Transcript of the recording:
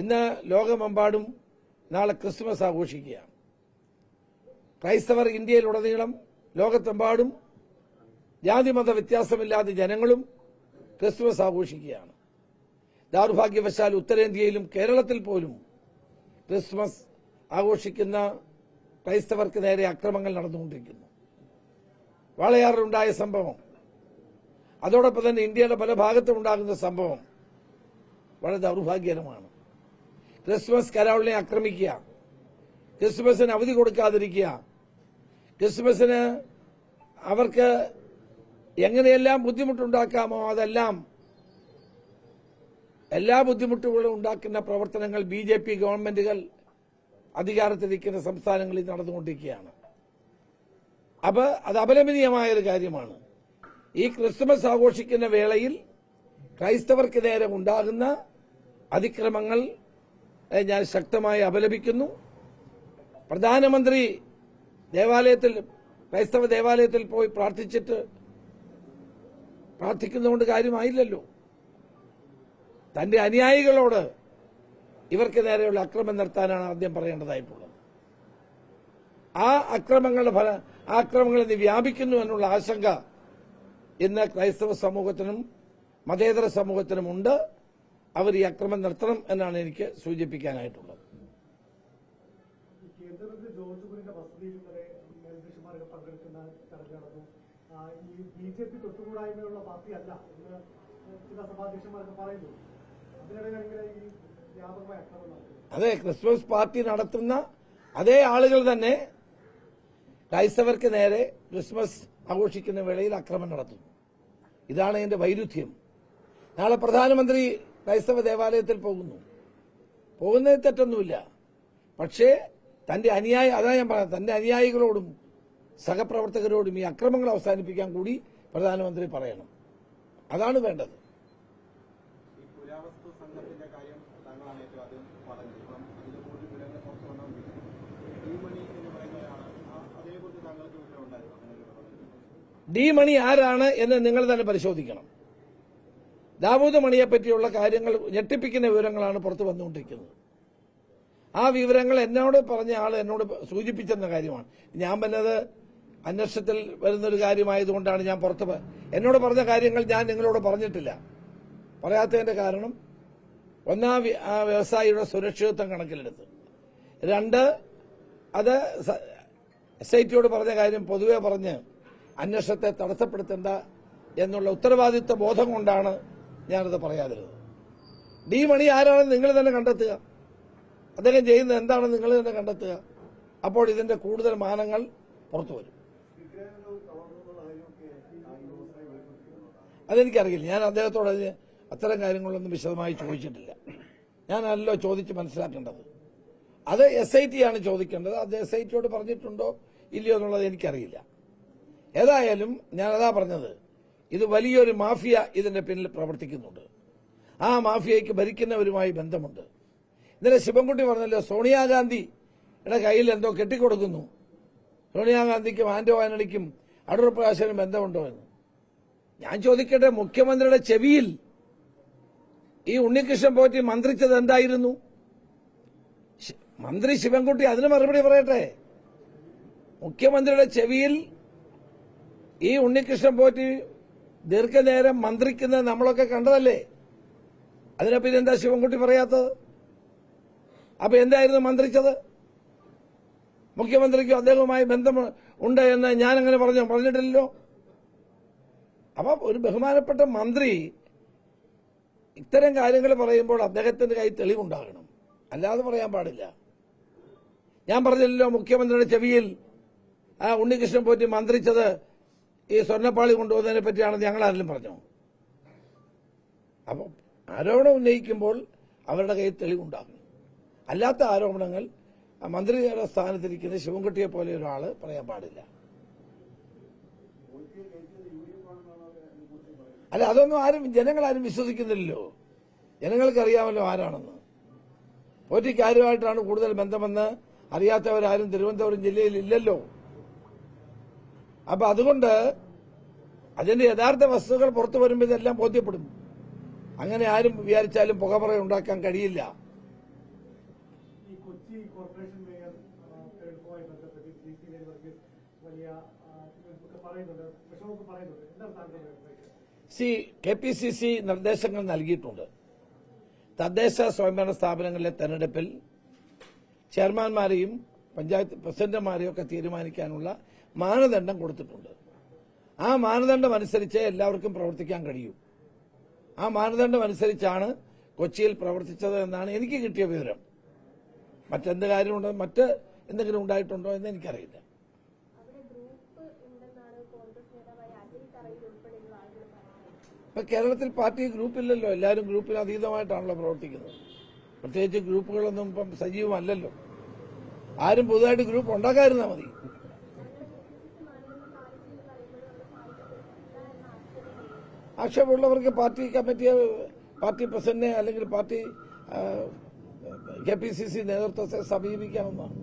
ഇന്ന് ലോകമെമ്പാടും നാളെ ക്രിസ്മസ് ആഘോഷിക്കുകയാണ്. ക്രൈസ്തവർ ഇന്ത്യയിലുടനീളം ലോകത്തെമ്പാടും ജാതിമത വ്യത്യാസമില്ലാതെ ജനങ്ങളും ക്രിസ്മസ് ആഘോഷിക്കുകയാണ്. ദൗർഭാഗ്യവശാൽ ഉത്തരേന്ത്യയിലും കേരളത്തിൽ പോലും ക്രിസ്മസ് ആഘോഷിക്കുന്ന ക്രൈസ്തവർക്ക് നേരെ അക്രമങ്ങൾ നടന്നുകൊണ്ടിരിക്കുന്നു. വാളയാറിലുണ്ടായ സംഭവം അതോടൊപ്പം തന്നെ ഇന്ത്യയുടെ പല ഭാഗത്തും ഉണ്ടാകുന്ന സംഭവം വളരെ ദൗർഭാഗ്യകരമാണ്. ക്രിസ്മസ് കരോളിനെ ആക്രമിക്കുക. ക്രിസ്മസിന് അവധി കൊടുക്കാതിരിക്കുക. ക്രിസ്മസിന് അവർക്ക് എങ്ങനെയെല്ലാം ബുദ്ധിമുട്ടുണ്ടാക്കാമോ അതെല്ലാം എല്ലാ ബുദ്ധിമുട്ടുകളും ഉണ്ടാക്കുന്ന പ്രവർത്തനങ്ങൾ ബി ജെ പി ഗവൺമെന്റുകൾ അധികാരത്തിലിരിക്കുന്ന സംസ്ഥാനങ്ങളിൽ നടന്നുകൊണ്ടിരിക്കുകയാണ്. അപ്പൊ അത് അപലപനീയമായ ഒരു കാര്യമാണ്. ഈ ക്രിസ്മസ് ആഘോഷിക്കുന്ന വേളയിൽ ക്രൈസ്തവർക്ക് നേരെ ഉണ്ടാകുന്ന അതിക്രമങ്ങൾ ഞാൻ ശക്തമായി അപലപിക്കുന്നു. പ്രധാനമന്ത്രി ദേവാലയത്തിൽ ക്രൈസ്തവ ദേവാലയത്തിൽ പോയി പ്രാർത്ഥിച്ചിട്ട് പ്രാർത്ഥിക്കുന്നതുകൊണ്ട് കാര്യമായില്ലല്ലോ. തന്റെ അനുയായികളോട് ഇവർക്ക് നേരെയുള്ള അക്രമം നടത്താനാണ് ആദ്യം പറയേണ്ടതായിട്ടുള്ളത്. ആ അക്രമങ്ങളുടെ ഫല ആ അക്രമങ്ങൾ ഇനി വ്യാപിക്കുന്നു എന്നുള്ള ആശങ്ക ഇന്ന് ക്രൈസ്തവ സമൂഹത്തിനും മതേതര സമൂഹത്തിനും ഉണ്ട് അവർ ഈ അക്രമം നടത്തണം എന്നാണ് എനിക്ക് സൂചിപ്പിക്കാനായിട്ടുള്ളത്. ജോർജ് കുര്യന്റെ വസതിയിൽ വരെ മേൽധ്യക്ഷന്മാരൊക്കെ പങ്കെടുക്കുന്ന ചടങ്ങ് നടന്നു ആ, ഈ ബി ജെ പി തൊട്ടുകൂടായ്മയുള്ള പാർട്ടിയല്ല എന്ന് ചില സഭാധ്യക്ഷന്മാരൊക്കെ പറയുന്നു. ഈ വ്യാപകമായ അക്രമം നടക്കുന്നു. അതെ ക്രിസ്മസ് പാർട്ടി നടത്തുന്ന അതേ ആളുകൾ തന്നെ ക്രൈസ്തവർക്ക് നേരെ ക്രിസ്മസ് ആഘോഷിക്കുന്ന വേളയിൽ അക്രമം നടത്തുന്നു. ഇതാണ് എന്റെ വൈരുദ്ധ്യം. നാളെ പ്രധാനമന്ത്രി ക്രൈസ്തവ ദേവാലയത്തിൽ പോകുന്നു. പോകുന്നതിൽ തെറ്റൊന്നുമില്ല. പക്ഷേ തന്റെ അനുയായി അതാ ഞാൻ പറഞ്ഞത് തന്റെ അനുയായികളോടും സഹപ്രവർത്തകരോടും ഈ അക്രമങ്ങൾ അവസാനിപ്പിക്കാൻ കൂടി പ്രധാനമന്ത്രി പറയണം. അതാണ് വേണ്ടത്. ഡി മണി ആരാണ് എന്ന് നിങ്ങൾ തന്നെ പരിശോധിക്കണം. ദാവൂദ് മണിയെ പറ്റിയുള്ള കാര്യങ്ങൾ ഞെട്ടിപ്പിക്കുന്ന വിവരങ്ങളാണ് പുറത്തു വന്നുകൊണ്ടിരിക്കുന്നത്. ആ വിവരങ്ങൾ എന്നോട് പറഞ്ഞ ആൾ എന്നോട് സൂചിപ്പിച്ചെന്ന കാര്യമാണ്. ഞാൻ പറഞ്ഞത് അന്വേഷണത്തിൽ വരുന്നൊരു കാര്യമായതുകൊണ്ടാണ് ഞാൻ പുറത്ത് എന്നോട് പറഞ്ഞ കാര്യങ്ങൾ ഞാൻ നിങ്ങളോട് പറഞ്ഞിട്ടില്ല. പറയാത്തതിന്റെ കാരണം ഒന്നാം ആ വ്യവസായിയുടെ സുരക്ഷിതത്വം കണക്കിലെടുത്ത്. രണ്ട് അത് എസ് ഐ ടിയോട് പറഞ്ഞ കാര്യം പൊതുവെ പറഞ്ഞ് അന്വേഷണത്തെ തടസ്സപ്പെടുത്തേണ്ട എന്നുള്ള ഉത്തരവാദിത്വ ബോധം കൊണ്ടാണ് ഞാനത് പറയാതിരുന്നത് ഡി മണി ആരാണെന്ന് നിങ്ങൾ തന്നെ കണ്ടെത്തുക. അദ്ദേഹം ചെയ്യുന്ന എന്താണെന്ന് നിങ്ങൾ തന്നെ കണ്ടെത്തുക. അപ്പോൾ ഇതിന്റെ കൂടുതൽ മാനങ്ങൾ പുറത്തു വരും. അതെനിക്കറിയില്ല. ഞാൻ അദ്ദേഹത്തോട് അത്തരം കാര്യങ്ങളൊന്നും വിശദമായി ചോദിച്ചിട്ടില്ല. ഞാനല്ലോ ചോദിച്ച് മനസ്സിലാക്കേണ്ടത്. അത് എസ് ഐ ടി ആണ് ചോദിക്കേണ്ടത്. അത് എസ് ഐ ടിയോട് പറഞ്ഞിട്ടുണ്ടോ ഇല്ലയോ എന്നുള്ളത് എനിക്കറിയില്ല. ഏതായാലും ഞാനതാ പറഞ്ഞത്. ഇത് വലിയൊരു മാഫിയ ഇതിന്റെ പിന്നിൽ പ്രവർത്തിക്കുന്നുണ്ട്. ആ മാഫിയയ്ക്ക് ഭരിക്കുന്നവരുമായി ബന്ധമുണ്ട്. ഇന്നലെ ശിവൻകുട്ടി പറഞ്ഞല്ലോ സോണിയാഗാന്ധിയുടെ കയ്യിൽ എന്തോ കെട്ടിക്കൊടുക്കുന്നു. സോണിയാഗാന്ധിക്കും ആന്റോ ആന്റണിക്കും അടൂർ പ്രകാശനും ബന്ധമുണ്ടോ എന്ന്. ഞാൻ ചോദിക്കട്ടെ മുഖ്യമന്ത്രിയുടെ ചെവിയിൽ ഈ ഉണ്ണികൃഷ്ണൻ പോറ്റി മന്ത്രിച്ചത് എന്തായിരുന്നു? മന്ത്രി ശിവൻകുട്ടി അതിന് മറുപടി പറയട്ടെ. മുഖ്യമന്ത്രിയുടെ ചെവിയിൽ ഈ ഉണ്ണികൃഷ്ണൻ പോറ്റി ദീർഘനേരം മന്ത്രിക്കുന്നത് നമ്മളൊക്കെ കണ്ടതല്ലേ? അതിനെ പിന്നെ എന്താ ശിവൻകുട്ടി പറയാത്തത്? അപ്പൊ എന്തായിരുന്നു മന്ത്രിച്ചത്? മുഖ്യമന്ത്രിക്കും അദ്ദേഹവുമായി ബന്ധം ഉണ്ട് എന്ന് ഞാൻ അങ്ങനെ പറഞ്ഞു? പറഞ്ഞിട്ടില്ലല്ലോ? അപ്പൊ ഒരു ബഹുമാനപ്പെട്ട മന്ത്രി ഇത്തരം കാര്യങ്ങൾ പറയുമ്പോൾ അദ്ദേഹത്തിന്റെ കൈ തെളിവുണ്ടാകണം. അല്ലാതെ പറയാൻ പാടില്ല. ഞാൻ പറഞ്ഞില്ലല്ലോ മുഖ്യമന്ത്രിയുടെ ചെവിയിൽ ആ ഉണ്ണികൃഷ്ണൻ പോറ്റി മന്ത്രിച്ചത് ഈ സ്വർണപ്പാളി കൊണ്ടുപോകുന്നതിനെ പറ്റിയാണെന്ന് ഞങ്ങൾ ആരെങ്കിലും പറഞ്ഞു? അപ്പം ആരോപണം ഉന്നയിക്കുമ്പോൾ അവരുടെ കയ്യിൽ തെളിവുണ്ടാകും. അല്ലാത്ത ആരോപണങ്ങൾ മന്ത്രിയുടെ സ്ഥാനത്തിരിക്കുന്ന ശിവൻകുട്ടിയെ പോലെ ഒരാൾ പറയാൻ പാടില്ല. അല്ല അതൊന്നും ആരും ജനങ്ങളാരും വിശ്വസിക്കുന്നില്ലല്ലോ. ജനങ്ങൾക്ക് അറിയാമല്ലോ ആരാണെന്ന്. പോറ്റിക്കാരുമായിട്ടാണ് കൂടുതൽ ബന്ധമെന്ന് അറിയാത്തവരാരും തിരുവനന്തപുരം ജില്ലയിൽ ഇല്ലല്ലോ. അപ്പൊ അതുകൊണ്ട് അതിന്റെ യഥാർത്ഥ വസ്തുക്കൾ പുറത്തു വരുമ്പോൾ ഇതെല്ലാം ബോധ്യപ്പെടും. അങ്ങനെ ആരും വിചാരിച്ചാലും പുകപറ ഉണ്ടാക്കാൻ കഴിയില്ല. C K P C C നിർദ്ദേശങ്ങൾ നൽകിയിട്ടുണ്ട്. തദ്ദേശ സ്വയംഭരണ സ്ഥാപനങ്ങളിലെ തെരഞ്ഞെടുപ്പിൽ ചെയർമാൻമാരെയും പഞ്ചായത്ത് പ്രസിഡന്റുമാരെയും ഒക്കെ തീരുമാനിക്കാനുള്ള മാനദണ്ഡം കൊടുത്തിട്ടുണ്ട്. ആ മാനദണ്ഡം അനുസരിച്ച് എല്ലാവർക്കും പ്രവർത്തിക്കാൻ കഴിയൂ. ആ മാനദണ്ഡം അനുസരിച്ചാണ് കൊച്ചിയിൽ പ്രവർത്തിച്ചത് എന്നാണ് എനിക്ക് കിട്ടിയ വിവരം. മറ്റെന്ത് കാര്യമുണ്ടോ? മറ്റ് എന്തെങ്കിലും ഉണ്ടായിട്ടുണ്ടോ എന്ന് എനിക്കറിയില്ല. ഇപ്പൊ കേരളത്തിൽ പാർട്ടി ഗ്രൂപ്പില്ലല്ലോ. എല്ലാവരും ഗ്രൂപ്പിന് അതീതമായിട്ടാണല്ലോ പ്രവർത്തിക്കുന്നത്. പ്രത്യേകിച്ച് ഗ്രൂപ്പുകളൊന്നും ഇപ്പം സജീവമല്ലല്ലോ. ആരും പുതുതായിട്ട് ഗ്രൂപ്പ് ഉണ്ടാക്കാതിരുന്നാൽ മതി. ആക്ഷേപമുള്ളവർക്ക് പാർട്ടി കമ്മിറ്റിയെ പാർട്ടി പ്രസിഡന്റിനെ അല്ലെങ്കിൽ party K P C C നേതൃത്വത്തെ സമീപിക്കാവുന്നതാണ്.